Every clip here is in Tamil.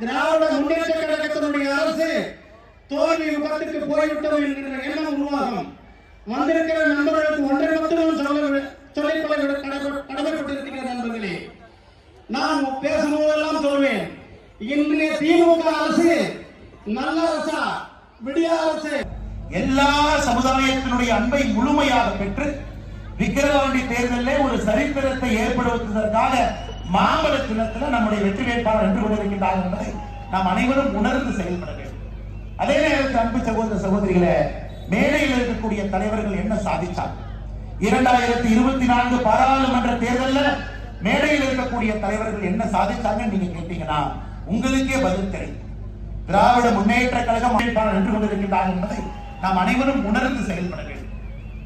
திராவிட முன்னேற்ற கழகத்தினுடைய அரசு தோல்வி விபத்துக்கு போய்விட்டோம் என்கிற எண்ணம் உருவாகும். வந்திருக்கிற நண்பர்களுக்கு ஒன்றை மட்டும் சொல்ல சொல்லிக்கொள்ள கடமை- கடமைப்பட்டிருக்கிற நண்பர்களே. நான் பேசும்போதெல்லாம் சொல்வேன். இன்றைய திமுக அரசு நல்ல அரசா விடிய அரசு? எல்லா சமுதாயத்தினுடைய அன்பை முழுமையாக பெற்று விக்கிரவாண்டி தேர்தலில் ஒரு சரித்திரத்தை ஏற்படுத்துவதற்காக மாமல சின்னத்தில் நம்முடைய வெற்றி வேட்பாளர் வென்று கொண்டிருக்கின்றார் என்பதை நாம் அனைவரும் உணர்ந்து செயல்பட வேண்டும். அதே நேரத்தில் அன்பு சகோதர சகோதரிகளே மேடையில் இருக்கக்கூடிய தலைவர்கள் என்ன சாதித்தார் இரண்டாயிரத்தி இருபத்தி நான்கு பாராளுமன்ற தேர்தலில் மேடையில் இருக்கக்கூடிய தலைவர்கள் என்ன சாதித்தாங்கன்னு நீங்க கேட்டீங்கன்னா உங்களுக்கே பதில் தெரியும். திராவிட முன்னேற்ற கழகம் வேட்பாளர் நின்று கொண்டிருக்கின்றார் என்பதை நாம் அனைவரும் உணர்ந்து செயல்பட வேண்டும்.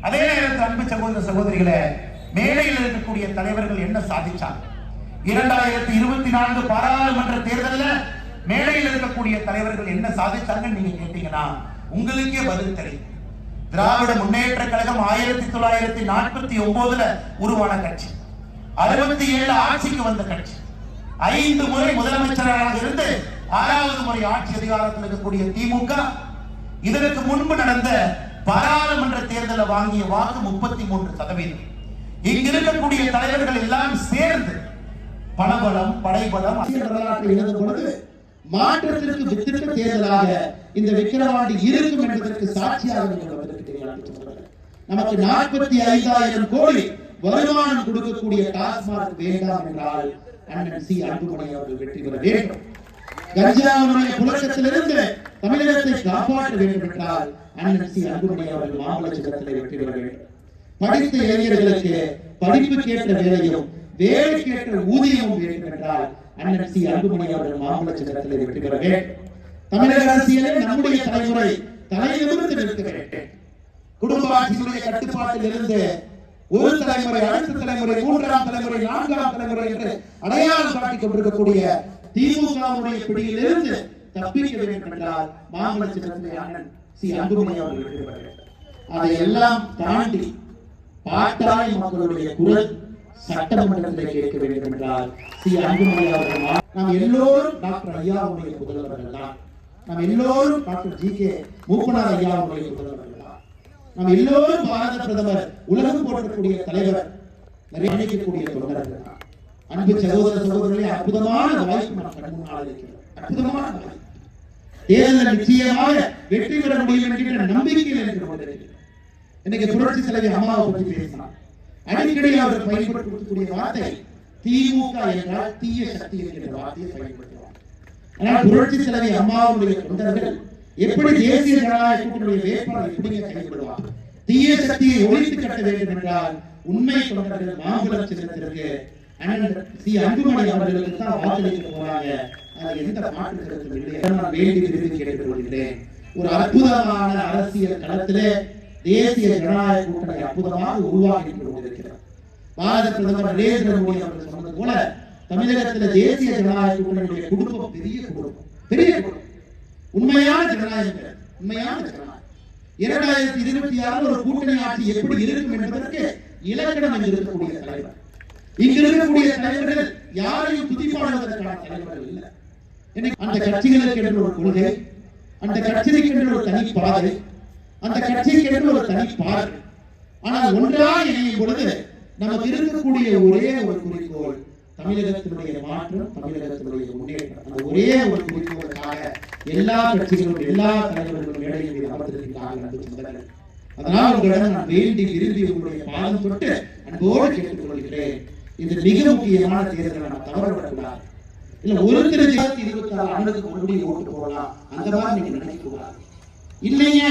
அதே நேரத்தில் அன்பு சகோதர சகோதரிகளை மேடையில் இருக்கக்கூடிய தலைவர்கள் என்ன சாதிச்சாங்க இரண்டாயிரத்தி இருபத்தி நான்கு பாராளுமன்ற தேர்தலில் மேடையில் இருக்கக்கூடிய தலைவர்கள் என்ன சாதிச்சாங்கன்னு நீங்க கேட்டீங்கன்னா உங்களுக்கே பதில் தெரியும். திராவிட முன்னேற்ற கழகம் ஆயிரத்தி தொள்ளாயிரத்தி நாற்பத்தி ஒன்பதுல உருவான கட்சி. அறுபத்தி ஏழு ஆட்சிக்கு வந்த கட்சி. ஐந்து முறை முதலமைச்சராக இருந்து ஆறாவது முறை ஆட்சி அதிகாரத்தில் இருக்கக்கூடிய திமுக இதற்கு முன்பு நடந்த பாராளுமன்ற தேர்தலை வாங்கிய வாக்கு முப்பத்தி மூன்று சதவீதம். இங்க இருக்கக்கூடிய தலைவர்கள் எல்லாம் சேர்ந்து பணபலம் படைபலம் வரலாற்றை எழுதும் பொழுது மாற்றத்திற்கு வித்திட்ட தேர்தலாக இந்த விக்கிரவாண்டி இருக்கும் என்பதற்கு சாட்சியாக நமக்கு நாற்பத்தி ஐந்தாயிரம் கோடி வருமானம் கொடுக்கக்கூடிய டாஸ்மாக் வேண்டாம் என்றால் அண்ணன் சி. அன்புமணி அவர்கள் வெற்றி பெற வேண்டும். கஞ்சாவுடைய புழக்கத்திலிருந்து தமிழகத்தை காப்பாற்ற வேண்டும் என்றால் அண்ணன் சி. அன்புமணி அவர்கள் மாமல்ல சின்னத்திலே வெற்றி பெற வேண்டும். படித்த இளைஞர்களுக்கு படிப்புக்கேற்ற வேலையும் வேலைக்கேற்ற ஊதியமும் வேண்டும் என்றால் அண்ணன் சி. அன்புமணி அவர்கள் மாமல்ல சின்னத்திலே வெற்றி பெற வேண்டும் தமிழக அரசியலில் நம்முடைய தலைமுறை தலைநிமிர்ந்து நிற்க வேண்டும். குடும்ப ஆட்சியினுடைய கட்டுப்பாட்டில் இருந்து ஒரு தலைமுறை அடுத்த தலைமுறை மூன்றாம் தலைமுறை நான்காம் தலைமுறை என்று அடையாளம் காட்டிக் கொண்டிருக்கக்கூடிய திமுகவுடைய பிடியிலிருந்து தப்பிக்க வேண்டும் என்றால் மாமல்ல சின்னத்திலே அண்ணன் சி. அன்புமணி அவர்கள் வெற்றி பெற வேண்டும் அதையெல்லாம் தாண்டி பாட்டாளி மக்களுடைய குரல் சட்டமன்றத்தில் கேட்க வேண்டும் என்றால் சி அன்புமணி அவர்கள் நாம் எல்லோரும் டாக்டர் ஐயாவுடைய புதல்வர்கள் தான். நாம் எல்லோரும் டாக்டர் ஜி கே மூப்பனார் ஐயாவுடைய புதல்வர்கள் தான். நாம் எல்லோரும் பாரத பிரதமர் உலகம் போற்றக்கூடிய தலைவர் நிறைவேற்றக்கூடிய தொண்டர்கள் தான். அன்பு சகோதர சகோதரர்களே அற்புதமான வாய்ப்பு நம் கண் முன்னால் இருக்கிறது. அற்புதமான வாய்ப்பு. தேர்தல் நிச்சயமாக வெற்றி பெற முடியும் என்கிற நம்பிக்கையில் என்று கொண்டிருக்கிறது இன்னைக்கு புரட்சி தலைவி அம்மாவை பற்றி பேசினார். அடிக்கடி அவர் பயன்படுத்தக்கூடிய வார்த்தை திமுக என்றால் தீய சக்தி என்கிற வார்த்தையை பயன்படுத்துவார். ஆனால் புரட்சி தலைவி அம்மாவுடைய தொண்டர்கள் எப்படி தேசிய ஜனநாயக கூட்டணியுடைய வேட்பாளர் எப்படிங்க கைவிடுவார் தீய சக்தியை ஒழித்து கட்ட வேண்டும் என்றால் உண்மை தொண்டர்கள் மாம்பழம் சின்னத்திற்கு சி. அன்புமணி அவர்களுக்கு தான் வாக்களிக்க போறாங்க. அது எந்த மாற்று கருத்தும் இல்லை. நான் வேண்டி விரும்பி கேட்டுக் கொள்கிறேன் ஒரு அற்புதமான அரசியல் களத்திலே தேசிய ஜனநாயக கூட்டணி அற்புதமாக உருவாகி பாரத பிரதமர் நரேந்திர மோடி அவர்கள் சொன்னது போல தமிழகத்தில் தேசிய ஜனநாயக கூட்டணியுடைய குடும்பம் பெரிய குடும்பம் பெரிய குடும்பம். உண்மையான ஜனநாயகம் உண்மையான ஜனநாயகம். இரண்டாயிரத்தி இருபத்தி ஆறு ஒரு கூட்டணி ஆட்சி எப்படி இருக்கும் என்பதற்கு இலக்கணம் என்று இருக்கக்கூடிய தலைவர். இங்கு இருக்கக்கூடிய தலைவர்கள் யாரையும் துதிப்பாடுவதற்கான தலைவர்கள் இல்லை. அந்த கட்சிகளுக்கு என்று ஒரு கொள்கை அந்த கட்சிக்கு என்று ஒரு தனி பாதை அந்த கட்சிக்கு என்று ஒரு தனி பாதை ஆனால் ஒன்றாக இணையும் பொழுது நமக்கு இருக்கக்கூடிய ஒரே ஒரு குறிக்கோள் தமிழகத்தினுடைய மாற்றம் தமிழகத்தினுடைய முன்னேற்றம். அந்த ஒரே ஒரு குறிக்கோளுக்காக எல்லா கட்சிகளும் எல்லா தலைவர்களும் மேடையில் மீது அமர்ந்திருக்கிறார்கள் அன்பு சொந்தங்களே. அதனால் உங்களிடம் நான் வேண்டி விரும்பி உங்களுடைய பாதம் தொட்டு அன்போடு கேட்டுக் கொள்கிறேன் இந்த மிக முக்கியமான தேர்தலை நாம் தவறவிடக்கூடாது. இல்ல ஒரு இருபத்தி இருபத்தி ஆறு ஆண்டுக்கு முன்னாடி ஓட்டு போடலாம். அந்த மாதிரி நீங்க நினைக்க கூடாது இல்லைங்க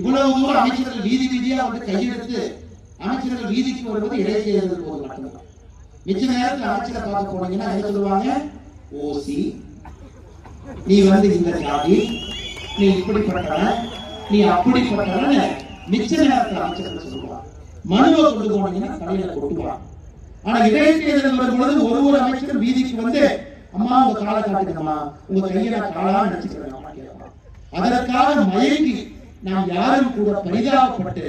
இவ்வளவு தூரம் அமைச்சர்கள் வீதி வீதியா வந்து கையெழுத்து அமைச்சர்கள் வீதிக்கு வருவது இடைத்தேர்தல் போது மட்டும்தான் மிச்ச நேரத்தில் அமைச்சரை பார்க்க போனீங்கன்னா என்ன சொல்லுவாங்க? ஓசி. நீ வந்து இந்த ஜாதி. நீ இப்படிப்பட்டவன். நீ அப்படிப்பட்டவன் மிச்ச நேரத்தில் அமைச்சர்கள் சொல்லுவான். மனுவை கொண்டு போனீங்கன்னா தலையில கொட்டுவான். ஆனா இடைத்தேர்தல் வரும்பொழுது ஒரு ஒரு அமைச்சர் வீதிக்கு வந்து அம்மா உங்க காலை காட்டுங்கம்மா. உங்க கையை நான் காலா நினைச்சுக்கிறேன் அதற்காக மயங்கி நாம் யாரும் கூட பரிதாபப்பட்டு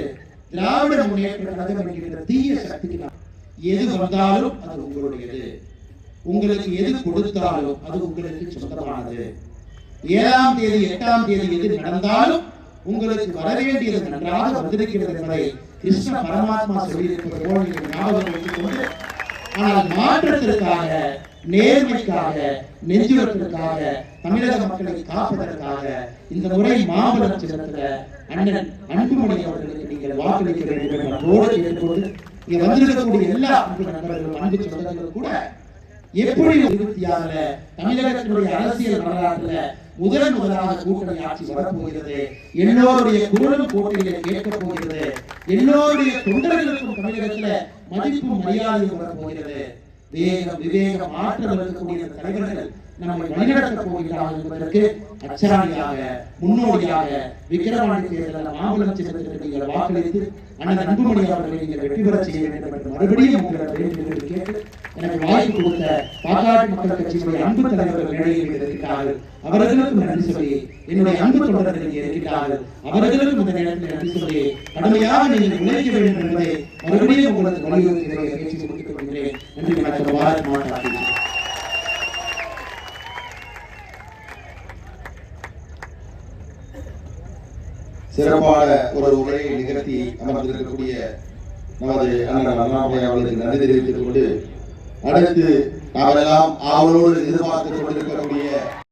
திராவிட முன்னேற்ற கழகம் என்கின்ற தீய சக்திக்கு எது வந்தாலும் அது உங்களுடையது. உங்களுக்கு எது கொடுத்தாலும் அது உங்களுக்கு சொந்தமானது. ஏழாம் தேதி எட்டாம் தேதி எது நடந்தாலும் உங்களுக்கு வர வேண்டியது நன்றாக வந்திருக்கிறது என்பதை கிருஷ்ண பரமாத்மா சொல்லியிருப்பது போல நீங்கள் ஞாபகம் வைத்துக் கொண்டு ஆனால் மாற்றத்திற்காக நேர்மைக்காக நெஞ்சுரத்திற்காக தமிழக மக்களை காப்பதற்காக இந்த முறை மாபலம் சின்னத்துல அண்ணன் அன்புமணி அவர்களுக்கு நீங்கள் வாக்களிக்க வேண்டும் என்ற அன்போடு கேட்டுக்கொண்டு இங்க வந்திருக்கக்கூடிய எல்லா அன்பு நண்பர்களும் அன்பு சொந்தங்களும் கூட எப்படி இருபத்தி ஆறுல தமிழகத்தினுடைய அரசியல் வரலாற்றுல முதல் முதலாக கூட்டணி ஆட்சி வரப்போகிறது. எல்லோருடைய குரலும் போட்டியில கேட்கப் போகிறது. எல்லோருடைய தொண்டர்களுக்கும் தமிழகத்துல மதிப்பும் மரியாதையும் வரப்போகிறது. வேகம் விவேகம் ஆற்றல் இருக்கக்கூடிய தலைவர்கள் நம்மை வழிநடத்தப் போகிறார் என்பதற்கு அச்சராணியாக முன்னோடியாக விக்கிரவாணி தேர்தலில் மாம்பலம் சின்னத்திற்கு நீங்கள் வாக்களித்து அண்ணன் அன்புமணி அவர்களை நீங்கள் வெற்றி பெற செய்ய வேண்டும் என்று மறுபடியும் உங்களை வேண்டும் என்று கேட்டு எனக்கு வாய்ப்பு கொடுத்த பாட்டாளி மக்கள் கட்சியினுடைய அன்பு தலைவர்கள் மேடையில் இருக்கிறார்கள் அவர்களுக்கும் நன்றி சொல்லி என்னுடைய அன்பு தொடர்பில் இங்கே இருக்கிறார்கள் அவர்களுக்கும் இந்த நேரத்தில் நன்றி சொல்லி கடுமையாக நீங்கள் உழைக்க வேண்டும் என்பதை மறுபடியும் உங்களுக்கு வலியுறுத்தி என்னுடைய பேச்சு முடித்துக் கொள்கிறேன் நன்றி வணக்கம் பாரத் மாதா கி ஜெய். சிறப்பான ஒரு உரையை நிகழ்த்தி அமர்ந்திருக்கக்கூடிய நமது அண்ணன் அண்ணாமலை அவர்களுக்கு நன்றி தெரிவித்துக் கொண்டு அடுத்து அவரெல்லாம் ஆவலோடு எதிர்பார்த்துக் கொண்டிருக்க